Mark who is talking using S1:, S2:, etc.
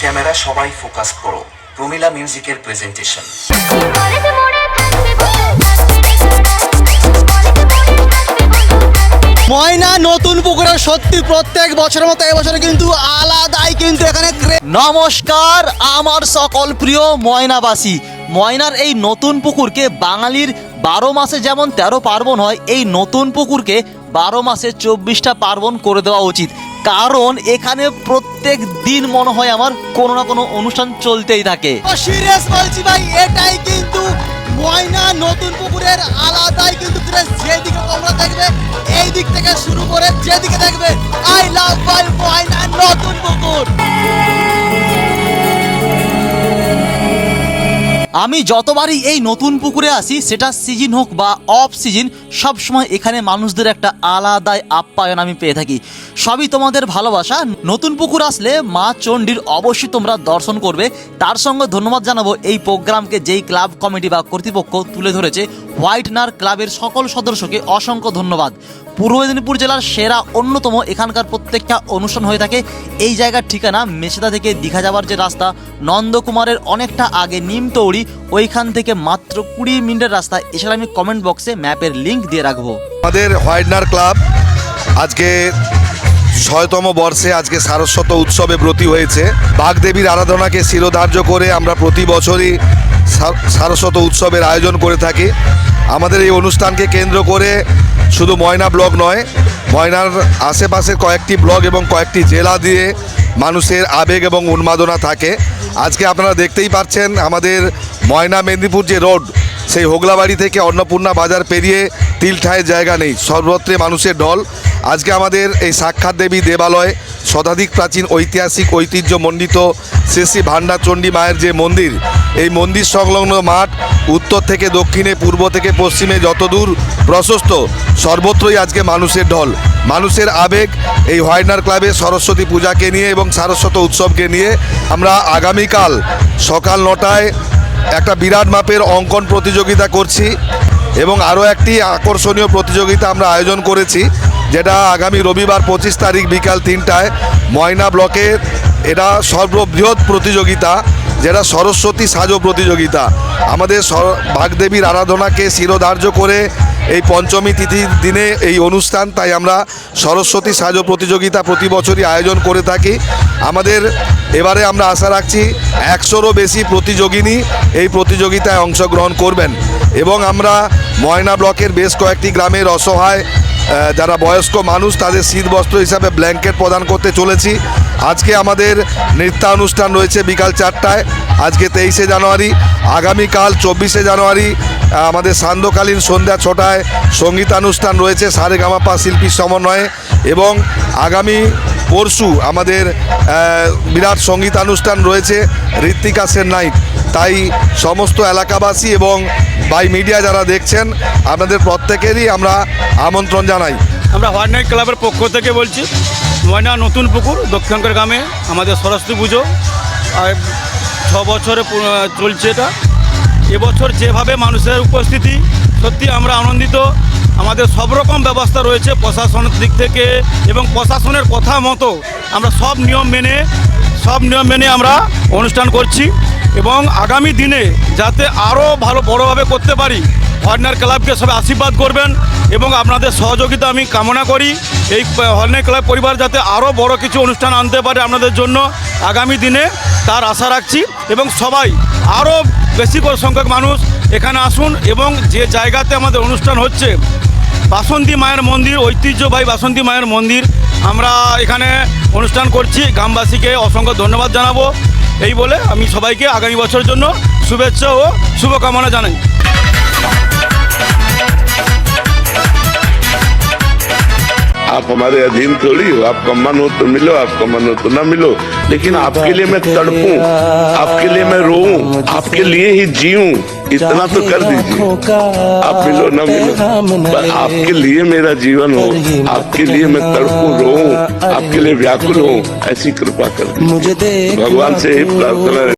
S1: Camera সবাই focus করো। প্রমিলা মিউজিকের প্রেজেন্টেশন।
S2: ময়না নতুন পুকুরে সত্যি প্রত্যেক বছরের মতো এবছরে কিন্তু আলাদাই কিন্তু এখানে নমস্কার আমার সকল প্রিয় ময়নাবাসী। ময়নার এই নতুন পুকুরকে বাঙালির বারো মাসে যেমন তেরো পার্বণ হয় এই নতুন পুকুরকে বারো মাসে চব্বিশটা পার্বণ করে দেওয়া উচিত। কারণ এখানে প্রত্যেক দিন মনে হয় আমার কোনো না কোনো অনুষ্ঠান চলতেই থাকে। সিরিয়াস বলছি ভাই, এটাই কিন্তু ময়না নতুন পুকুরের আলাদাই কিন্তু যেদিকে তোমরা দেখবে, এই দিক থেকে শুরু করে যেদিকে দেখবে। আই লাভ বাই ময়না নতুন পুকুর। আমি যতবারই এই নতুন পুকুরে আসি, সেটা সিজন হোক বা অফ সিজন, সবসময় এখানে মানুষদের একটা আলাদাই আপ্যায়ন আমি পেয়ে থাকি। সবই তোমাদের ভালোবাসা। নতুন পুকুর আসলে মা চণ্ডীর অবশ্যই তোমরা দর্শন করবে। তার সঙ্গে ধন্যবাদ জানাব, এই প্রোগ্রামকে যেই ক্লাব কমিটি বা কর্তৃপক্ষ তুলে ধরেছে, হোয়াইটনার ক্লাবের সকল সদস্যকে অসংখ্য ধন্যবাদ। পূর্ব মেদিনীপুর জেলার সেরা অন্যতম এখানকার প্রত্যেকটা অনুষ্ঠান হয়ে থাকে। এই জায়গার ঠিকানা মেছেদা থেকে দীঘা যাওয়ার যে রাস্তা, নন্দকুমারের অনেকটা আগে নিমতৌড়ি, ওইখান থেকে মাত্র কুড়ি মিনিটের রাস্তা। এছাড়া আমি কমেন্ট বক্সে ম্যাপের লিংক দিয়ে রাখব।
S3: আমাদের হোয়াইটনার ক্লাব আজকে ছয়তম বর্ষে আজকে সারস্বত উৎসবে ব্রতী হয়েছে। বাগদেবীর আরাধনাকে শিরোধার্য করে আমরা প্রতি বছরই সারস্বত উৎসবের আয়োজন করে থাকি। আমাদের এই অনুষ্ঠানকে কেন্দ্র করে শুধু ময়না ব্লক নয়, ময়নার আশেপাশের কয়েকটি ব্লক এবং কয়েকটি জেলা দিয়ে মানুষের আবেগ এবং উন্মাদনা থাকে। আজকে আপনারা দেখতেই পাচ্ছেন আমাদের ময়না মেদিনীপুর যে রোড, সেই হোগলাবাড়ি থেকে অন্নপূর্ণা বাজার পেরিয়ে তিলঠায়ের জায়গা নেই, সর্বত্রে মানুষের ঢল। আজকে আমাদের এই সাক্ষাৎ দেবী দেবালয়, শতাধিক প্রাচীন ঐতিহাসিক ঐতিহ্যমণ্ডিত শ্রী শ্রী ভান্ডারচণ্ডী মায়ের যে মন্দির, এই মন্দির সংলগ্ন মাঠ উত্তর থেকে দক্ষিণে, পূর্ব থেকে পশ্চিমে যতদূর প্রশস্ত, সর্বত্রই আজকে মানুষের ঢল। মানুষের আবেগ এই হোয়াইটনার ক্লাবে সরস্বতী পূজাকে নিয়ে এবং সারস্বত উৎসবকে নিয়ে আমরা আগামীকাল সকাল নটায় একটা বিরাট মাপের অঙ্কন প্রতিযোগিতা করছি এবং আরও একটি আকর্ষণীয় প্রতিযোগিতা আমরা আয়োজন করেছি, যেটা আগামী রবিবার পঁচিশ তারিখ বিকাল তিনটায় ময়না ব্লকের, এটা সর্ববৃহৎ প্রতিযোগিতা। যেটা সরস্বতী সাজো প্রতিযোগিতা। আমাদের বাগদেবীর আরাধনাকে শিরোধার্য করে এই পঞ্চমী তিথির দিনে এই অনুষ্ঠান, তাই আমরা সরস্বতী সাজো প্রতিযোগিতা প্রতি বছরই আয়োজন করে থাকি। আমাদের এবারে আমরা আশা রাখছি একশোরও বেশি প্রতিযোগিনী এই প্রতিযোগিতায় অংশগ্রহণ করবেন। এবং আমরা ময়না ব্লকের বেশ কয়েকটি গ্রামের অসহায় যারা বয়স্ক মানুষ, তাদের শীতবস্ত্র হিসাবে ব্ল্যাঙ্কেট প্রদান করতে চলেছি। আজকে আমাদের নৃত্যানুষ্ঠান রয়েছে বিকাল চারটায়, আজকে তেইশে জানুয়ারি। আগামীকাল চব্বিশে জানুয়ারি আমাদের সান্ধ্যকালীন সন্ধ্যা ছটায় সঙ্গীতানুষ্ঠান রয়েছে সারেগামাপা শিল্পীর সমন্বয়ে এবং আগামী পরশু আমাদের বিরাট সঙ্গীতানুষ্ঠান রয়েছে ঋত্বিকা সেন নাইট তাই সমস্ত এলাকাবাসী এবং বাই মিডিয়া যারা দেখছেন, আপনাদের প্রত্যেকেরই আমরা আমন্ত্রণ জানাই।
S4: আমরা হোয়াইট নাইট ক্লাবের পক্ষ থেকে বলছি, ময়না নতুন পুকুর দক্ষিণকর গ্রামে, আমাদের সরস্বতী পুজো। আর ছ বছরে চলছে এটা। এবছর যেভাবে মানুষের উপস্থিতি, সত্যি আমরা আনন্দিত। আমাদের সব রকম ব্যবস্থা রয়েছে প্রশাসনের দিক থেকে এবং প্রশাসনের কথা মতো আমরা সব নিয়ম মেনে, সব নিয়ম মেনে আমরা অনুষ্ঠান করছি। এবং আগামী দিনে যাতে আরও ভালো বড়োভাবে করতে পারি, হর্নার ক্লাবকে সবাই আশীর্বাদ করবেন এবং আপনাদের সহযোগিতা আমি কামনা করি। এই হর্নার ক্লাব পরিবার যাতে আরও বড় কিছু অনুষ্ঠান আনতে পারে আপনাদের জন্য আগামী দিনে, তার আশা রাখছি এবং সবাই আরও বেশি করে সংখ্যক মানুষ এখানে আসুন এবং যে জায়গাতে আমাদের অনুষ্ঠান হচ্ছে, বাসন্তী মায়ের মন্দির, ঐতিহ্যবাহী বাসন্তী মায়ের মন্দির, আমরা এখানে অনুষ্ঠান করছি। গ্রামবাসীকে অসংখ্য ধন্যবাদ জানাব। এই বলে আমি সবাইকে আগামী বছরের জন্য শুভেচ্ছা ও শুভকামনা জানাই।
S5: आप हमारे अधीन थोड़ी हो। आपका मन हो तो मिलो आपका मन हो तो ना मिलो। लेकिन आपके लिए मैं तड़पूं आपके लिए मैं रोऊं आपके लिए ही जीऊं इतना तो कर दीजिए। आप मिलो ना मिलो। पर आपके लिए मेरा जीवन हो आपके लिए मैं तड़पूं रोऊं आपके लिए व्याकुल हूँ ऐसी कृपा कर भगवान से ही प्रार्थना